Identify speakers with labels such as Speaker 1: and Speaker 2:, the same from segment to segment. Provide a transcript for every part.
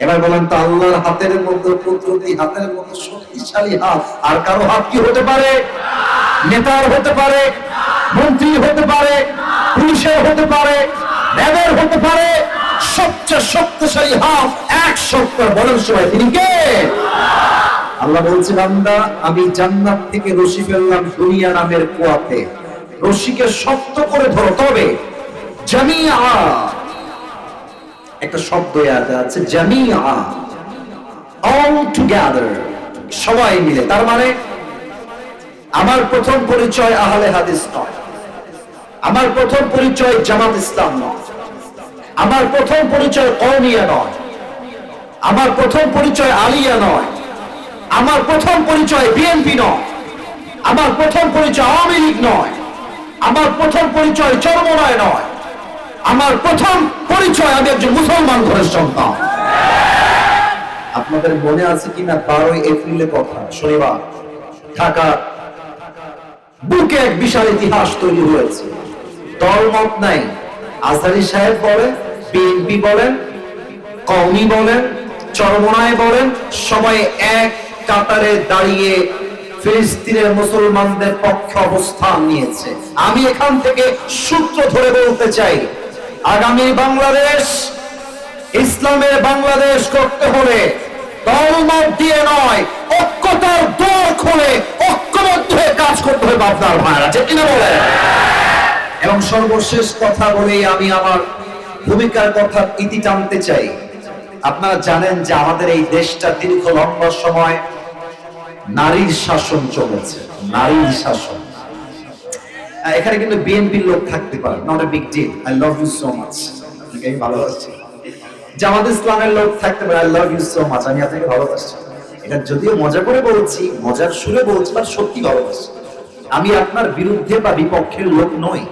Speaker 1: এবার বলেন তো আল্লাহর হাতের মধ্যে কুদরতি, হাতের মধ্যে শক্তিশালী হাত, আর কারও হাত কি হতে পারে? নেতার হতে পারে, মন্ত্রী হতে পারে, পুলিশের হতে পারে র্যাবের হতে পারে, সবচেয়ে শক্তিশালী হাত এক সত্তর বলেন সবাই তিনি কে? আল্লাহ বলছে, বান্দা, আমি জান্নাত থেকে রশি ফেললাম দুনিয়া নামের কুয়াতে। রশিকে শক্ত করে ধরো, তবে জামিয়া একটা শব্দ আছে, জামিয়া। সবাই মিলে। তার মানে আমার প্রথম পরিচয় আহলে হাদিস আমার প্রথম পরিচয় জামাত ইসলাম নয়। আমার প্রথম পরিচয় কওমিয়া নয়। আমার প্রথম পরিচয় আলিয়া নয়। আমার প্রথম পরিচয় বিএনপি নয়। আমার প্রথম পরিচয় আওয়ামী লীগ নয়। আমার প্রথম পরিচয় চরমনায় নয়। আমার প্রথম পরিচয় আমি একজন মুসলমান ঘরের সন্তান। আপনাদের মনে আছে কিনা? বারোই এপ্রিলের কথা, শনিবার। ঢাকা বুকে এক বিশাল ইতিহাস তৈরি হয়েছে। দলমত নাই। আজহারি সাহেব বলেন, বিএনপি বলেন, কওমি বলেন, চরমনায় বলেন, সবাই এক কাতারে দাঁড়িয়ে ফিলিস্তিনের মুসলমানদের পক্ষে অবস্থান নিয়েছে। আমি এখান থেকে সূত্র ধরে বলতে চাই আগামী বাংলাদেশ, ইসলামের বাংলাদেশ করতে হলে দলমত দিয়ে নয়, ঐক্যতার দোর খুলে ঐক্যবদ্ধ হয়ে কাজ করতে হবে আপনার ভাইরা ঠিক কিনা বলে এবং সর্বশেষ কথা বলেই আমি আমার ভূমিকার কথা ইতি টানতে চাই। আপনারা জানেন যে আমাদের এই দেশটা দীর্ঘ লম্বা সময় নারীর শাসন চলেছে, নারীর শাসন। এখানে কিন্তু বিএনপির লোক থাকতে পারে not a big deal I love you so much আপনাকে আমি ভালোবাসি জামাত ইসলামের লোক থাকতে পারে I love you so much আমি আপনাকে ভালোবাসি। এটা যদিও মজা করে বলছি, মজার সুরে বলছি বা সত্যি ভালোবাসি। আমি আপনার বিরুদ্ধে বা বিপক্ষের লোক নই।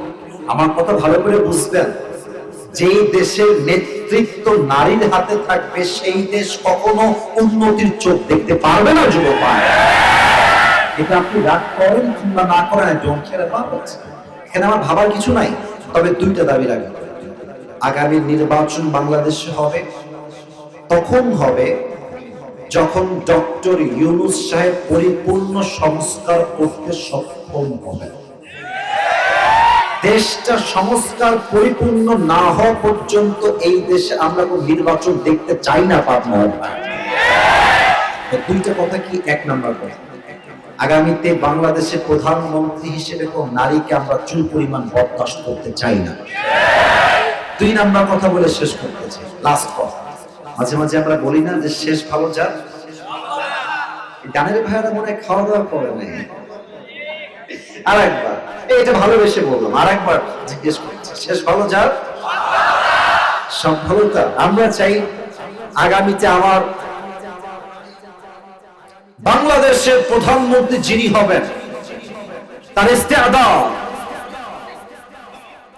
Speaker 1: আমার কথা ভালো করে বুঝবেন। যেই দেশের নেতৃত্ব নারীর হাতে থাকবে, সেই দেশ কখনো উন্নতির চোখ দেখতে পারবে না যুব ভাইরা। এটা আপনি রাগ করেন কিংবা না করেন ডোন্ট কেয়ার অ্যাবাউট এখানে আমার ভাবার কিছু নাই, তবে দুইটা দাবি রাখব। আগামী নির্বাচন বাংলাদেশে হবে, তখন হবে যখন ডক্টর ইউনুস সাহেব পরিপূর্ণ সংস্কার করতে সক্ষম হবে দেশটা সংস্কার পরিপূর্ণ না হওয়া পর্যন্ত এই দেশে আমরা কোন নির্বাচন দেখতে চাই না, পাবনা। দুইটা কথা কি এক নাম্বার কথা আগামীতে বাংলাদেশের প্রধানমন্ত্রী হিসেবে কোন নারীকে আমরা চুল পরিমাণ বরদাস্ত করতে চাই না। দুই নাম্বার কথা বলে শেষ করতে চাই। লাস্ট কথা। মাঝে মাঝে আমরা বলি না যে শেষ ভালো যাক। গানের ভাইয়ারা মনে খাওয়া দাওয়া করে নাই। আর একবার এটা ভালোবেসে বললাম আর একবার জিজ্ঞেস করছি, শেষ ভালো যাক? সব ভালো আমরা চাই আগামীতে আমার বাংলাদেশের প্রধানমন্ত্রী যিনি হবেন, তার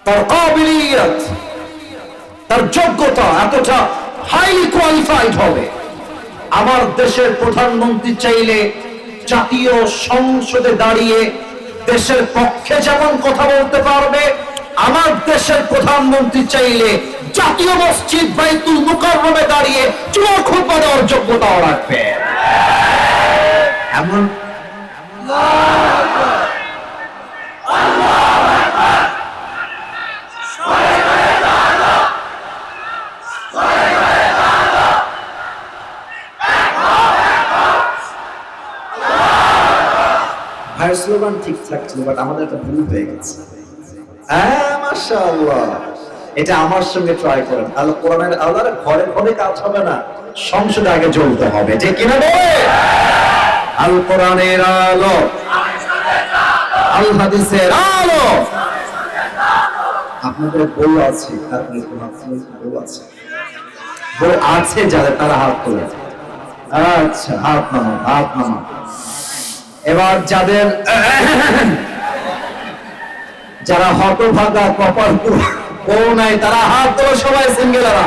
Speaker 1: তার কাবিলিয়ত, তার যোগ্যতা এতটা হাইলি কোয়ালিফাইড হবে। আমার দেশের প্রধানমন্ত্রী চাইলে জাতীয় সংসদে দাঁড়িয়ে দেশের পক্ষে যেমন কথা বলতে পারবে, আমার দেশের প্রধানমন্ত্রী চাইলে জাতীয় মসজিদ বাইতুল মুকাররমে দাঁড়িয়ে চুয়ার খুতবা দেওয়ার যোগ্যতাও রাখবে। এমন ভাইয়ের স্লোগান ঠিক থাকছিল বাট আমাদের একটা ভুল হয়ে গেছে। হ্যাঁ এটা আমার সঙ্গে ট্রাই করেন। আল কোরআনের আল্লাহর ঘরে ঘরে কাজ হবে না, সংসদে আগে জ্বলতে হবে। যে কিনা আল। কোরআনের আলো। আল হাদিসের আলো আপনাদের আছে কোন বউ আছে? আছে তারা হাত তোলে। আচ্ছা হাত নামা হাত নামা এবার যাদের যারা হতভাগা, কপাল ও নাই, তারা হাত তোলো সবাই সিঙ্গেলারা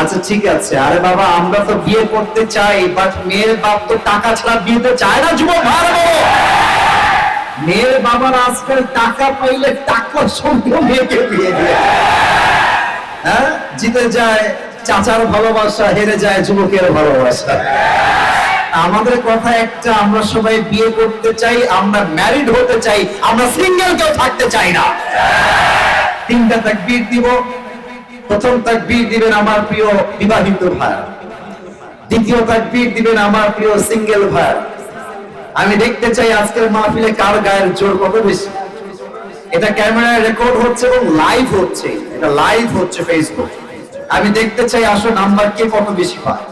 Speaker 1: আচ্ছা ঠিক আছে। আরে বাবা, আমরা তো বিয়ে করতে চাই বাট মেয়ের বাপ তো টাকা ছাড়া বিয়েতে চায় না, যুবক মেয়ের বাবার আজকাল টাকা পাইলে টাকার সঙ্গে মেয়েকে বিয়ে দিয়ে। হ্যাঁ? জিতে যায়, চাচার ভালোবাসা, হেরে যায় যুবকের ভালোবাসা। আমাদের কথা একটা, আমরা সবাই বিয়ে করতে চাই, আমরা ম্যারিড হতে চাই, আমরা সিঙ্গেল কেউ থাকতে চাই না। তিনটা তাকবীর দিব। প্রথম তাকবীর দিবেন আমার প্রিয় বিবাহিত ভাই। দ্বিতীয় তাকবীর দিবেন আমার প্রিয় সিঙ্গেল ভাই। আমি দেখতে চাই আজকের মাহফিলে কার গায়ের জোর কত বেশি। এটা ক্যামেরায় রেকর্ড হচ্ছে এবং লাইভ হচ্ছে। এটা লাইভ হচ্ছে ফেসবুক আমি দেখতে চাই আসো নাম্বার কে কত বেশি পায়।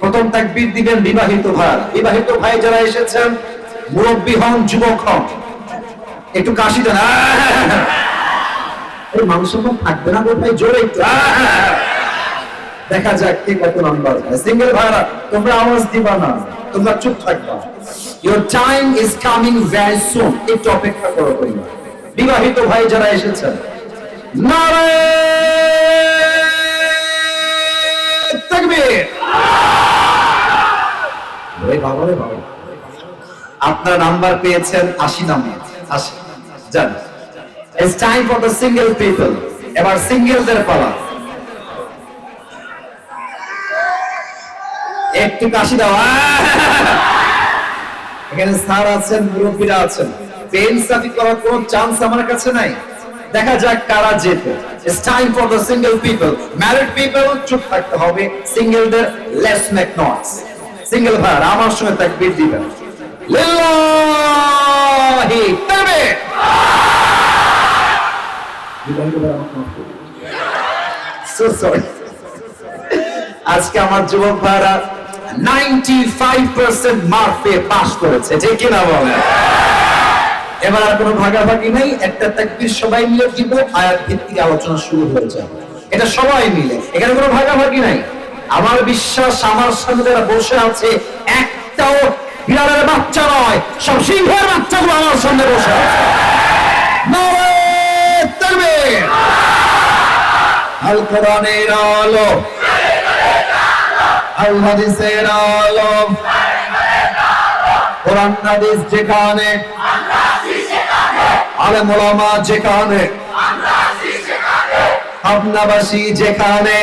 Speaker 1: প্রথম তাকবীর দিবেন বিবাহিত ভাই। বিবাহিত ভাই যারা এসেছেন, মুরব্বী হন, যুবক হন। একটু কাশি দেন। এই কম থাকবে না ভাই জোরে দেখা যাক কে কত নাম্বার সিঙ্গেল ভাইরা তোমরা আওয়াজ দিবা না। তোমরা চুপ থাকবা। Your time is coming very soon একটু অপেক্ষা করো বিবাহিত ভাই যারা এসেছেন। নারে তাকবীর। বাবা রে বাবা। আপনার নাম্বার পেয়েছেন আশি নাম্বার আশি। জান it's time for the single people এবার সিঙ্গেলদের পালা। একটু কাশি দাও। এখানে স্যার আছেন, মুরব্বীরা আছেন। পেন সাফি করার কোনো চান্স আমার কাছে নাই। দেখা যাক কারা যেতে it's time for the single people married people চুপ থাকতে হবে। সিঙ্গেলদের লেস মেক নটস সিঙ্গেল ভাই, আমার সঙ্গে তাকবীর দিবেন। লিল্লাহি তাকবীর। আজকে আমার যুবক ভাইরা 95% মার্ক পেয়ে পাস করেছে। ঠিক কিনা বলেন? এবার আর কোনো ভাগাভাগি একটা তাকবীর সবাই মিলে আয়াত ভিত্তিক আলোচনা শুরু হয়ে যাবে। এটা সবাই মিলে। এখানে কোনো ভাগাভাগি নাই। আমার বিশ্বাস, আমার সামনে যারা বসে আছে, একটাও বিড়ালের বাচ্চা নয়, সব সিংহের বাচ্চাগুলো আমার সামনে বসে আছে। তাকবীর আল কোরআনের আলো। আল হাদিসের আলো। কোরআন হাদিস যেখানে। আলেম ওলামা যেখানে। আপনাবাসী যেখানে।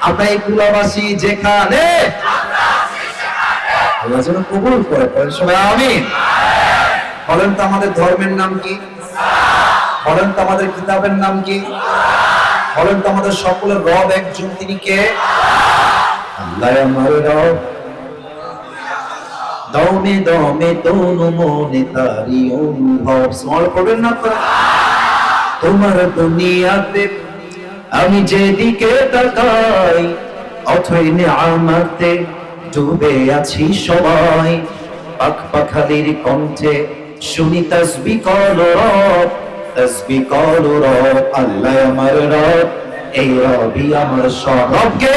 Speaker 1: আপনার কুলাবাসী যেখানে। আল্লাহ যেন কবুল করে সবাই আমিন। বলেন তো আমাদের ধর্মের নাম কি? বলেন তো আমাদের কিতাবের নাম কি? বলেন তো আমাদের সকলের রব একজন, তিনি কে? আল্লাহ আমার রব। দমে দমে তনু মনে তারি অনুভব। স্মরণ করবেন না আপনারা? তোমার দুনিয়াতে আমি যেদিকে তাকাই, অথই আমাতে ডুবে আছি সবাই। পাখ পাখালির কণ্ঠে শুনি তসবি কল রব। তসবি কল রব, আল্লাহ আমার রব, এই রবি আমার সব। রবকে?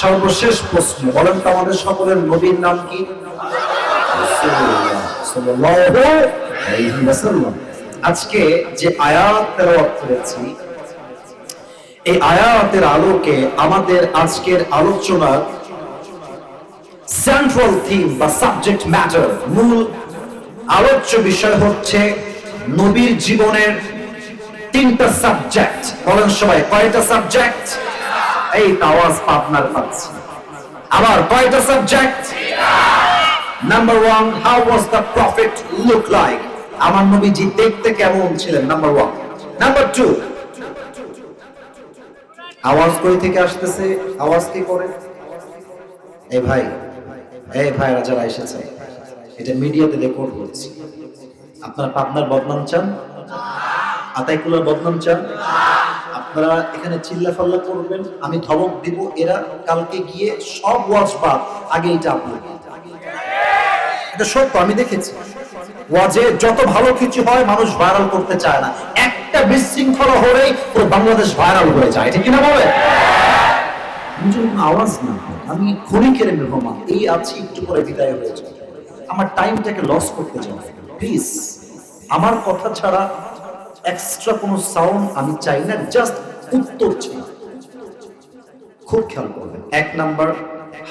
Speaker 1: সর্বশেষ প্রশ্ন, বলেন তো আমাদের সকলের নবীর নাম কি। আজকে যে আয়াত তেলাওয়াত করেছি, এই আয়াতের আলোকে আমাদের আজকের আলোচনার সেন্ট্রাল থিম বা সাবজেক্ট ম্যাটার মূল আলোচ্য বিষয় হচ্ছে নবীর জীবনের তিনটা সাবজেক্ট বলেন সবাই, কয়টা সাবজেক্ট এই তো আওয়াজ পাবনার পাচ্ছি আবার কয়টা subject number one how was the prophet look like আমার নবীজি দেখতে কেমন ছিলেন? নাম্বার ওয়ান নাম্বার টু আওয়াজ কই থেকে আসতেছে? আওয়াজ কি করে? এই ভাই, এই ভাইরা যারা এসেছে, এটা মিডিয়াতে রেকর্ড হচ্ছে। আপনারা পাবনার বদনাম চান? আতাইকুলার বদনাম চান? আপনারা এখানে চিল্লা ফাল্লা করবেন, আমি ধমক দিব এরা, কালকে গিয়ে সব ওয়াজ বাদ, আগে এটা আপলোড এটা সত্য, আমি দেখেছি। ওয়াজে যত ভালো কিছু হয়, মানুষ ভাইরাল করতে চায় না। একটা বিশৃঙ্খলা হলেই পুরো বাংলাদেশ ভাইরাল হয়ে যায়। ঠিক কিনা বলে আওয়াজ না আমি ক্ষণিকের মেহমান? এই আছি, একটু পরে বিদায় হয়ে যাবে। আমার টাইমটাকে লস করতে চাই। প্লিজ আমার কথা ছাড়া এক্সট্রা কোনো সাউন্ড আমি চাই না জাস্ট উত্তর চাই। খুব খেয়াল করবেন। এক number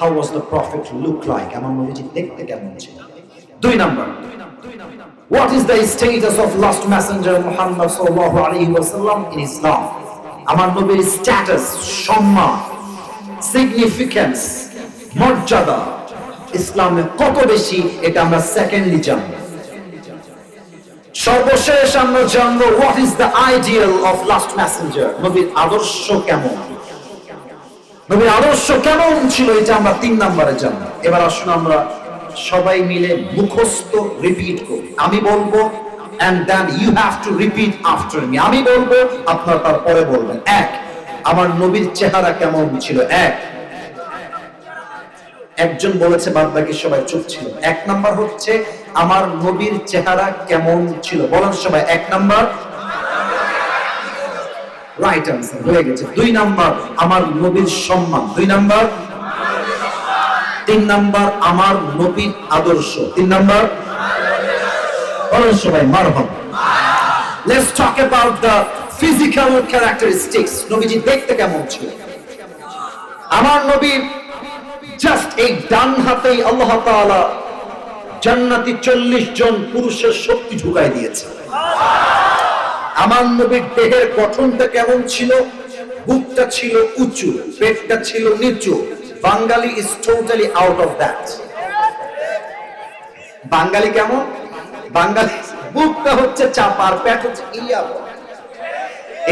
Speaker 1: how was the prophet look like আমার নবীজি দেখতে কেমন ছিল। দুই number, What is the status of last messenger Muhammad sallallahu alaihi wasallam in Islam? আমার নবীর স্ট্যাটাস সম্মান সিগনিফিকেন্স মর্যাদা, ইসলামে কত বেশি, এটা আমরা সেকেন্ডলি জানব। সর্বশেষ আমরা জানব what is the ideal of last messenger নবীর আদর্শ কেমন? নবীর আদর্শ কেমন ছিল এটা আমরা তিন নম্বরে জানব। এবার আসুন আমরা সবাই মিলে মুখস্থ রিপিট করি। আমি বলব me আমি বলব, আপনার তারপরে বলবেন। এক, আমার নবীর চেহারা কেমন ছিল? এক, একজন বলেছে বাদ বাকি সবাই চুপ ছিল। এক নাম্বার হচ্ছে আমার নবীর চেহারা কেমন ছিল? বলেন সবাই, এক নাম্বার। রাইট আনসার হয়ে গেছে। দুই নাম্বার, আমার নবীর সম্মান। দুই নাম্বার। তিন নাম্বার, আমার নবীর আদর্শ। তিন নাম্বার। বলেন সবাই মারহাম let's talk about the physical characteristics নবীজি দেখতে কেমন ছিল? আমার নবীর জাস্ট এই ডান হাতেই আল্লাহ তাআলা জান্নাতি চল্লিশ জন পুরুষের শক্তি ঢুকাই দিয়েছে। আমার নবীর দেহের গঠনটা কেমন ছিল? বুকটা ছিল উঁচু, পেটটা ছিল নিচু। Bangali is totally out of that বাঙালি কেমন? বাঙালি বুকটা হচ্ছে চাপার পেট হচ্ছে ইয়া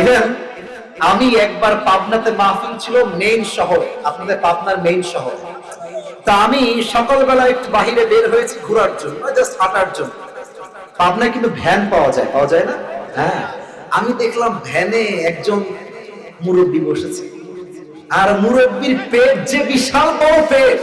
Speaker 1: ইভেন আমি একবার পাবনাতে মাহফিল ছিল মেইন শহরে। আপনাদের পাবনার মেইন শহর। তা আমি সকালবেলা একটু বাহিরে বের হয়েছি ঘোরার জন্য জাস্ট হাঁটার জন্য। পাবনায় কিন্তু ভ্যান পাওয়া যায় পাওয়া যায় না? হ্যাঁ। আমি দেখলাম ভ্যানে একজন মুরব্বী বসেছে। আর মুরব্বীর পেট যে বিশাল বড় পেট!